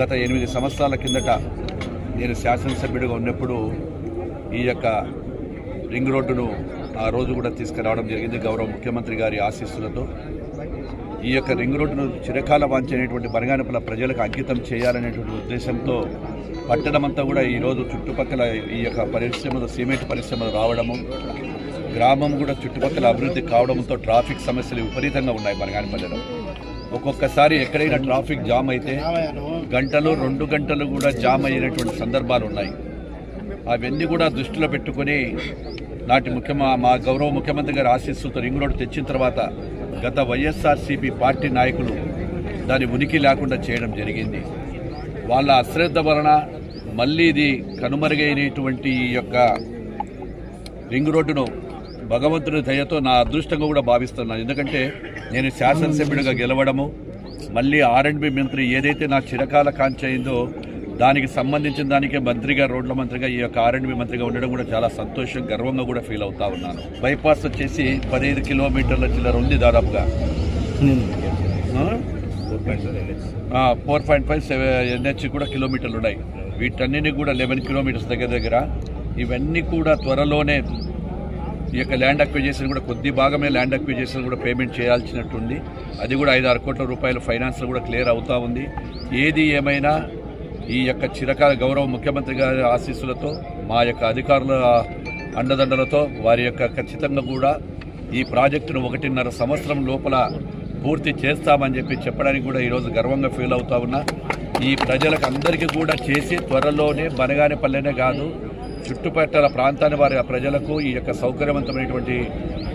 గత ఎనిమిది సంవత్సరాల కిందట నేను శాసనసభ్యుడిగా ఉన్నప్పుడు ఈ యొక్క రింగ్ రోడ్డును ఆ రోజు కూడా తీసుకురావడం జరిగింది గౌరవ ముఖ్యమంత్రి గారి ఆశీస్సులతో. ఈ యొక్క రింగ్ రోడ్డును చిరకాల వాంఛనటువంటి బనగానపల్ల ప్రజలకు అంకితం చేయాలనేటువంటి ఉద్దేశంతో పట్టణమంతా కూడా ఈరోజు చుట్టుపక్కల ఈ యొక్క పరిశ్రమలు సిమెంట్ పరిశ్రమలు రావడము గ్రామం కూడా చుట్టుపక్కల అభివృద్ధి కావడంతో ట్రాఫిక్ సమస్యలు విపరీతంగా ఉన్నాయి బనగానపల్లిలో ఒక్కొక్కసారి ఎక్కడైనా ట్రాఫిక్ జామ్ అయితే గంటలు రెండు గంటలు కూడా జామ్ అయినటువంటి సందర్భాలు ఉన్నాయి. అవన్నీ కూడా దృష్టిలో పెట్టుకొని నాటి ముఖ్యమ మా గౌరవ ముఖ్యమంత్రి గారి ఆశీస్సుతో రింగ్ రోడ్ తెచ్చిన తర్వాత గత వైఎస్ఆర్సీపీ పార్టీ నాయకులు దాని ఉనికి లేకుండా చేయడం జరిగింది. వాళ్ళ అశ్రద్ధ వలన మళ్ళీ ఇది కనుమరుగైనటువంటి ఈ యొక్క రింగ్ రోడ్డును భగవంతుని దయతో నా అదృష్టంగా కూడా భావిస్తున్నాను. ఎందుకంటే నేను శాసనసభ్యుడిగా గెలవడము మళ్ళీ ఆర్ఎండ్బి మంత్రి ఏదైతే నా చిరకాల కాంక్ష అయిందో దానికి సంబంధించిన దానికే మంత్రిగా రోడ్ల మంత్రిగా ఈ యొక్క ఆర్ఎండ్బి మంత్రిగా ఉండడం కూడా చాలా సంతోషం గర్వంగా కూడా ఫీల్ అవుతా ఉన్నాను. బైపాస్ వచ్చేసి పదిహేను కిలోమీటర్ల చిల్లర ఉంది దాదాపుగా. Four point five seven NH కూడా కిలోమీటర్లు ఉన్నాయి. వీటన్నిటిని కూడా లెవెన్ కిలోమీటర్స్ దగ్గర దగ్గర ఇవన్నీ కూడా త్వరలోనే ఈ యొక్క ల్యాండ్ అక్విజేషన్ కూడా కొద్ది భాగమే ల్యాండ్ అక్విజేషన్ కూడా పేమెంట్ చేయాల్సినట్టుంది. అది కూడా ఐదు ఆరు కోట్ల రూపాయల ఫైనాన్స్ కూడా క్లియర్ అవుతూ ఉంది. ఏది ఏమైనా ఈ యొక్క చిరకాల గౌరవ ముఖ్యమంత్రి గారి ఆశీస్సులతో మా యొక్క అధికారుల అండదండలతో వారి యొక్క ఖచ్చితంగా కూడా ఈ ప్రాజెక్టును ఒకటిన్నర సంవత్సరం లోపల పూర్తి చేస్తామని చెప్పి చెప్పడానికి కూడా ఈరోజు గర్వంగా ఫీల్ అవుతా ఉన్నా. ఈ ప్రజలకు అందరికీ కూడా చేసి త్వరలోనే బనగానిపల్లెనే కాదు చుట్టుపక్కల ప్రాంతాన్ని వారి ప్రజలకు ఈ యొక్క సౌకర్యవంతమైనటువంటి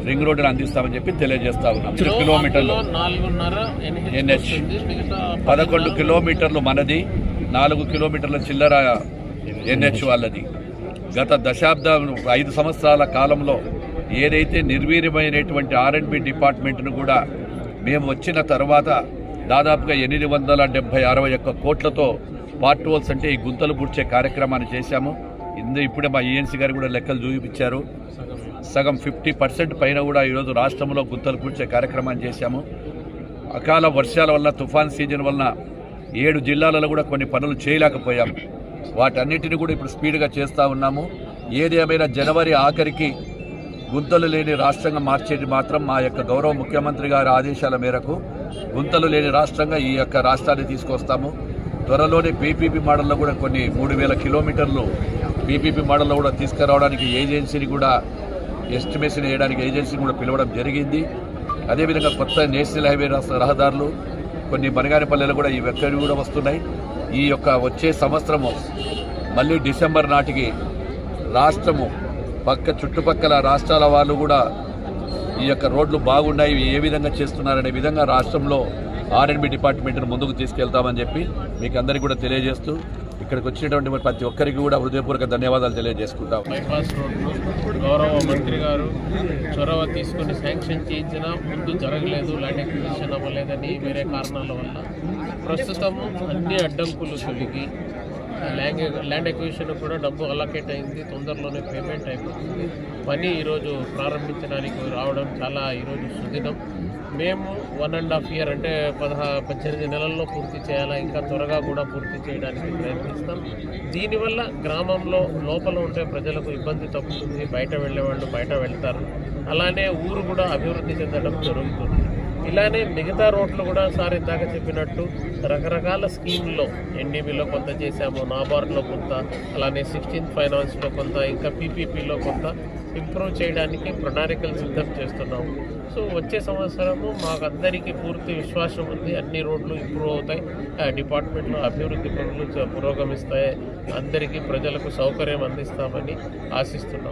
రింగ్ రోడ్డును అందిస్తామని చెప్పి తెలియజేస్తా ఉన్నాం. కిలోమీటర్లు. మిగతా పదకొండు కిలోమీటర్లు మనది నాలుగు కిలోమీటర్ల చిల్లర ఎన్హెచ్ వాళ్ళది. గత దశాబ్దం ఐదు సంవత్సరాల కాలంలో ఏదైతే నిర్వీర్యమైనటువంటి ఆర్ఎండ్బి డిపార్ట్మెంట్ను కూడా మేము వచ్చిన తర్వాత దాదాపుగా ఎనిమిది వందల డెబ్బై అరవై ఒక్క కోట్లతో పార్ట్ హోల్స్ అంటే ఈ గుంతలు పూడ్చే కార్యక్రమాన్ని చేశాము. ఇందు ఇప్పుడే మా ఈఎన్సీ గారు కూడా లెక్కలు చూపించారు. సగం ఫిఫ్టీ పర్సెంట్ పైన కూడా ఈరోజు రాష్ట్రంలో గుంతలు కూర్చే కార్యక్రమాన్ని చేశాము. అకాల వర్షాల వల్ల తుఫాన్ సీజన్ వలన ఏడు జిల్లాలలో కూడా కొన్ని పనులు చేయలేకపోయాము వాటన్నిటిని కూడా ఇప్పుడు స్పీడ్గా చేస్తూ ఉన్నాము. ఏది ఏమైనా జనవరి ఆఖరికి గుంతలు లేని రాష్ట్రంగా మార్చేది మాత్రం మా యొక్క గౌరవ ముఖ్యమంత్రి గారి ఆదేశాల మేరకు గుంతలు లేని రాష్ట్రంగా ఈ యొక్క రాష్ట్రాన్ని తీసుకొస్తాము. త్వరలోనే పీపీపీ మోడల్లో కూడా కొన్ని మూడు వేల కిలోమీటర్లు పీపీపీ మోడల్లో కూడా తీసుకురావడానికి ఏజెన్సీని కూడా ఎస్టిమేషన్ వేయడానికి ఏజెన్సీని కూడా పిలవడం జరిగింది. అదేవిధంగా కొత్త నేషనల్ హైవే రహదారులు కొన్ని బనగానిపల్లెలు కూడా ఈ ఎక్కడివి కూడా వస్తున్నాయి. ఈ యొక్క వచ్చే సంవత్సరము మళ్ళీ డిసెంబర్ నాటికి రాష్ట్రము పక్క చుట్టుపక్కల రాష్ట్రాల వాళ్ళు కూడా ఈ యొక్క రోడ్లు బాగున్నాయి ఏ విధంగా చేస్తున్నారనే విధంగా రాష్ట్రంలో ఆర్ఎండ్బి డిపార్ట్మెంట్ను ముందుకు తీసుకెళ్తామని చెప్పి మీకు అందరికీ కూడా తెలియజేస్తూ ఇక్కడికి వచ్చినటువంటి మరి ప్రతి ఒక్కరికి కూడా హృదయపూర్వక ధన్యవాదాలు తెలియజేసుకుంటాం. బైపాస్ రోడ్డు గౌరవ మంత్రి గారు చొరవ తీసుకుని శాంక్షన్ చేయించినా ముందు జరగలేదు ల్యాండ్ ఎక్విజిషన్ అవ్వలేదని వేరే కారణాల వల్ల ప్రస్తుతం అన్ని అడ్డంకులు తొలగి ల్యాండ్ ల్యాండ్ ఎక్విజిషన్ కూడా డబ్బు అలకేట్ అయింది. తొందరలోనే పేమెంట్ అయిపోతుంది. పని ఈరోజు ప్రారంభించడానికి రావడం చాలా ఈరోజు సుదినం. మేము వన్ అండ్ హాఫ్ ఇయర్ అంటే పదహా పద్దెనిమిది నెలల్లో పూర్తి చేయాలా? ఇంకా త్వరగా కూడా పూర్తి చేయడానికి ప్రయత్నిస్తాం. దీనివల్ల గ్రామంలో లోపల ఉంటే ప్రజలకు ఇబ్బంది తప్పుతుంది. బయట వెళ్ళే వాళ్ళు బయట వెళ్తారు. అలానే ఊరు కూడా అభివృద్ధి చెందడం జరుగుతుంది. ఇలానే మిగతా రోడ్లు కూడా సార్ ఇందాక చెప్పినట్టు రకరకాల స్కీమ్లో ఎన్డీబీలో కొంత చేశాము నాబార్డ్లో కొంత అలానే సిక్స్టీన్త్ ఫైనాన్స్లో కొంత ఇంకా పీపీపీలో కొంత ఇంప్రూవ్ చేయడానికి ప్రణాళికలు సిద్ధం చేస్తున్నాము. సో వచ్చే సంవత్సరము మాకందరికీ పూర్తి విశ్వాసం ఉంది అన్ని రోడ్లు ఇంప్రూవ్ అవుతాయి ఆ డిపార్ట్మెంట్లో అభివృద్ధి పనులు పురోగమిస్తాయి అందరికీ ప్రజలకు సౌకర్యం అందిస్తామని ఆశిస్తున్నాం.